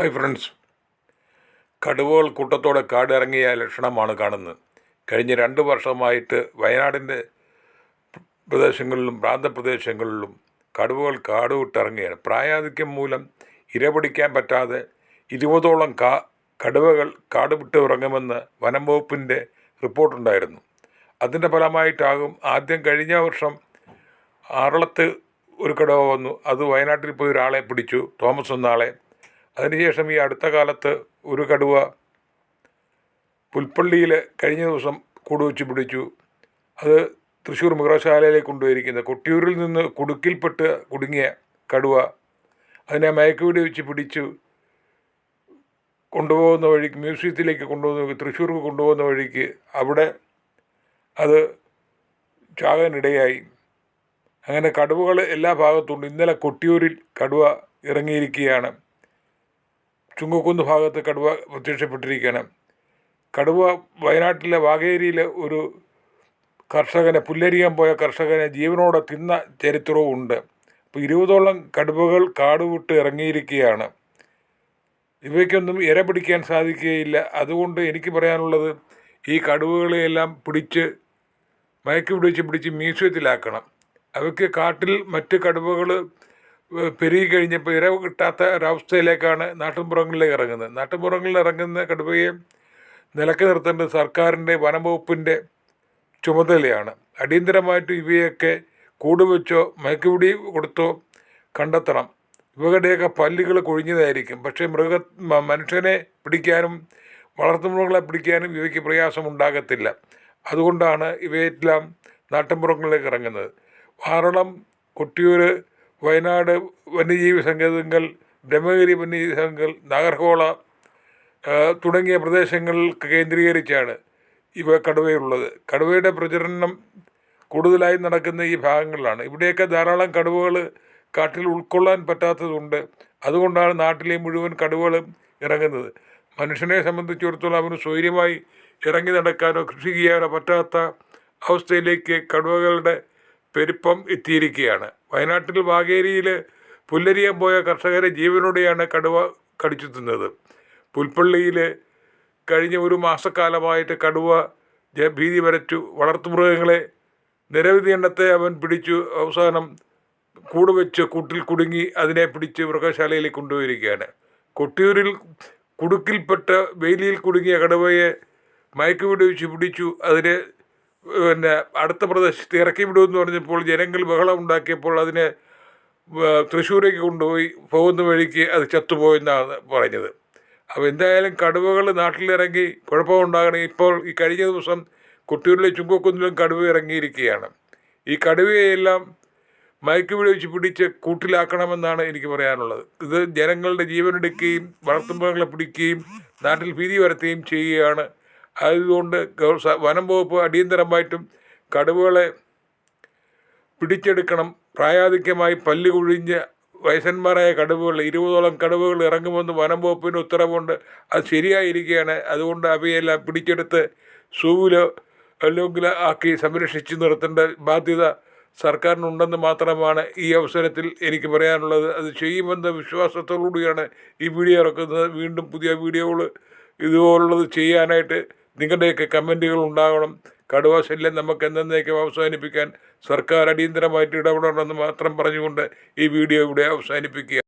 Hi friends കടുവകൾ കൂട്ടത്തോടെ കാടിറങ്ങിയ ലക്ഷണമാണ് കാണുന്നത്. കഴിഞ്ഞ രണ്ട് വർഷമായിട്ട് വയനാടിന്റെ പ്രദേശങ്ങളിലും പ്രാന്തപ്രദേശങ്ങളിലും കടുവകൾ കാട് വിട്ടിറങ്ങുകയാണ് പ്രായാധിക്യം മൂലം ഇരപിടിക്കാൻ പറ്റാതെ ഇരുപതോളം കാ കടുവകൾ കാട് വിട്ട് ഇറങ്ങുമെന്ന് വനം വകുപ്പിന്റെ റിപ്പോർട്ടുണ്ടായിരുന്നു അതിന്റെ ഫലമായിട്ടാകും ആദ്യം കഴിഞ്ഞ വർഷം ആറളത്ത് ഒരു കടുവ വന്നു. അത് വയനാട്ടിൽ പോയി ഒരാളെ പിടിച്ചു. തോമസ് എന്നാളെ അതിനുശേഷം ഈ അടുത്ത കാലത്ത് ഒരു കടുവ പുൽപ്പള്ളിയിൽ കഴിഞ്ഞ ദിവസം കൂട് വെച്ച് പിടിച്ചു. അത് തൃശ്ശൂർ മൃഗശാലയിലേക്ക് കൊണ്ടുപോയിരിക്കുന്നത് കൊട്ടിയൂരിൽ നിന്ന് കുടുക്കിൽപ്പെട്ട് കുടുങ്ങിയ കടുവ അതിനെ മയക്കുവിടി വെച്ച് പിടിച്ചു. കൊണ്ടുപോകുന്ന വഴിക്ക് മ്യൂസിയത്തിലേക്ക് കൊണ്ടുപോകുന്ന തൃശ്ശൂർക്ക് കൊണ്ടുപോകുന്ന വഴിക്ക് അവിടെ അത് ചാകാനിടയായി. അങ്ങനെ കടുവകൾ എല്ലാ ഭാഗത്തുണ്ട് ഇന്നലെ കൊട്ടിയൂരിൽ കടുവ ഇറങ്ങിയിരിക്കുകയാണ്. ചുങ്കക്കുന്ന് ഭാഗത്ത് കടുവ പ്രത്യക്ഷപ്പെട്ടിരിക്കുകയാണ്. കടുവ വയനാട്ടിലെ വാഗേരിയിലെ ഒരു കർഷകനെ പുല്ലരിയാൻ പോയ കർഷകനെ ജീവനോടെ തിന്ന ചരിത്രവും ഉണ്ട്. അപ്പോൾ ഇരുപതോളം കടുവകൾ കാടുവിട്ട് ഇറങ്ങിയിരിക്കുകയാണ്. ഇവയ്ക്കൊന്നും ഇര പിടിക്കാൻ സാധിക്കുകയില്ല. അതുകൊണ്ട് എനിക്ക് പറയാനുള്ളത് ഈ കടുവകളെയെല്ലാം പിടിച്ച് മയക്കി പിടിച്ച് പിടിച്ച് മ്യൂസിയത്തിലാക്കണം. അവയ്ക്ക് കാട്ടിൽ മറ്റ് കടുവകൾ പെരുകി കഴിഞ്ഞപ്പോൾ ഇരവ് കിട്ടാത്ത ഒരവസ്ഥയിലേക്കാണ് നാട്ടിൻപുറങ്ങളിലേക്ക് ഇറങ്ങുന്നത്. നാട്ടിൻപുറങ്ങളിൽ ഇറങ്ങുന്ന കടുവയെ നിലയ്ക്ക് നിർത്തേണ്ടത് സർക്കാരിന്റെ വനംവകുപ്പിന്റെ ചുമതലയാണ്. അടിയന്തരമായിട്ട് ഇവയൊക്കെ കൂട് വെച്ചോ മയക്കുപിടി കൊടുത്തോ കണ്ടെത്തണം. ഇവയുടെയൊക്കെ പല്ലുകൾ കൊഴിഞ്ഞതായിരിക്കും. പക്ഷേ മൃഗ മനുഷ്യനെ പിടിക്കാനും വളർത്തുമൃഗങ്ങളെ പിടിക്കാനും ഇവയ്ക്ക് പ്രയാസമുണ്ടാകത്തില്ല. അതുകൊണ്ടാണ് ഇവയെല്ലാം നാട്ടിൻപുറങ്ങളിലേക്ക് ഇറങ്ങുന്നത്. വാറളം കൊട്ടിയൂർ വയനാട് വന്യജീവി സങ്കേതങ്ങൾ ബ്രഹ്മഗിരി വന്യജീവി സങ്കേതങ്ങൾ നാഗർഹോള തുടങ്ങിയ പ്രദേശങ്ങൾക്ക് കേന്ദ്രീകരിച്ചാണ് ഇവ കടുവയുള്ളത് കടുവയുടെ പ്രചരണം കൂടുതലായി നടക്കുന്ന ഈ ഭാഗങ്ങളിലാണ്. ഇവിടെയൊക്കെ ധാരാളം കടുവകൾ കാട്ടിൽ ഉൾക്കൊള്ളാൻ പറ്റാത്തതുണ്ട്. അതുകൊണ്ടാണ് നാട്ടിലെ മുഴുവൻ കടുവകളും ഇറങ്ങുന്നത്. മനുഷ്യനെ സംബന്ധിച്ചിടത്തോളം അവന് സ്വൈര്യമായി ഇറങ്ങി നടക്കാനോ കൃഷി ചെയ്യാനോ പറ്റാത്ത അവസ്ഥയിലേക്ക് കടുവകളുടെ പെരുപ്പം എത്തിയിരിക്കുകയാണ്. വയനാട്ടിൽ വാഗേരിയിൽ പുല്ലരിയാൻ പോയ കർഷകരെ ജീവനോടെയാണ് കടുവ കടിച്ചു തിന്നത്. പുൽപ്പള്ളിയിൽ കഴിഞ്ഞ ഒരു മാസക്കാലമായിട്ട് കടുവ ഭീതി വരച്ചു. വളർത്തുമൃഗങ്ങളെ നിരവധി എണ്ണത്തെ അവൻ പിടിച്ചു. അവസാനം കൂട് വെച്ച് കൂട്ടിൽ കുടുങ്ങി അതിനെ പിടിച്ച് മൃഗശാലയിലേക്ക് കൊണ്ടുപോയിരിക്കുകയാണ്. കൊട്ടിയൂരിൽ കുടുക്കിൽപ്പെട്ട വേലിയിൽ കുടുങ്ങിയ കടുവയെ മയക്കുപിടി വെച്ച് പിടിച്ചു. അതിനെ പിന്നെ അടുത്ത പ്രദേശത്ത് ഇറക്കി വിടുമെന്ന് പറഞ്ഞപ്പോൾ ജനങ്ങൾ ബഹളം ഉണ്ടാക്കിയപ്പോൾ അതിനെ തൃശ്ശൂരേക്ക് കൊണ്ടുപോയി പോകുന്ന വഴിക്ക് അത് ചത്തുപോയെന്നാണ് പറഞ്ഞത്. അപ്പോൾ എന്തായാലും കടുവകൾ നാട്ടിലിറങ്ങി കുഴപ്പമുണ്ടാകണം. ഇപ്പോൾ ഈ കഴിഞ്ഞ ദിവസം കൊട്ടിയൂരിലെ ചുങ്കക്കുന്നിലും കടുവ ഇറങ്ങിയിരിക്കുകയാണ്. ഈ കടുവയെല്ലാം മയക്കുപിടി വെച്ച് പിടിച്ച് കൂട്ടിലാക്കണമെന്നാണ് എനിക്ക് പറയാനുള്ളത്. ഇത് ജനങ്ങളുടെ ജീവനെടുക്കുകയും വളർത്തുമൃഗങ്ങളെ പിടിക്കുകയും നാട്ടിൽ ഭീതി വരുത്തുകയും ചെയ്യുകയാണ് അതുകൊണ്ട് വനം വകുപ്പ് അടിയന്തരമായിട്ടും കടുവകളെ പിടിച്ചെടുക്കണം. പ്രായാധിക്യമായി പല്ല് കുഴിഞ്ഞ് വയസ്സന്മാരായ കടുവകൾ ഇരുപതോളം കടുവകൾ ഇറങ്ങുമെന്ന് വനം വകുപ്പിന് ഉത്തരവുണ്ട്. അത് ശരിയായിരിക്കുകയാണ്. അതുകൊണ്ട് അവയെല്ലാം പിടിച്ചെടുത്ത് സൂവിലോ അല്ലെങ്കിൽ ആക്കി സംരക്ഷിച്ചു നിർത്തേണ്ട ബാധ്യത സർക്കാരിനുണ്ടെന്ന് മാത്രമാണ് ഈ അവസരത്തിൽ എനിക്ക് പറയാനുള്ളത്. അത് ചെയ്യുമെന്ന വിശ്വാസത്തോടുകൂടിയാണ് ഈ വീഡിയോ ഇറക്കുന്നത്. വീണ്ടും പുതിയ വീഡിയോകൾ ഇതുപോലുള്ളത് ചെയ്യാനായിട്ട് നിങ്ങളുടെയൊക്കെ കമന്റുകൾ ഉണ്ടാകണം. കടുവ ശല്യം നമുക്ക് എന്നേക്കും അവസാനിപ്പിക്കാൻ സർക്കാർ അടിയന്തരമായിട്ട് ഇടപെടണമെന്ന് മാത്രം പറഞ്ഞുകൊണ്ട് ഈ വീഡിയോ ഇവിടെ അവസാനിപ്പിക്കുക.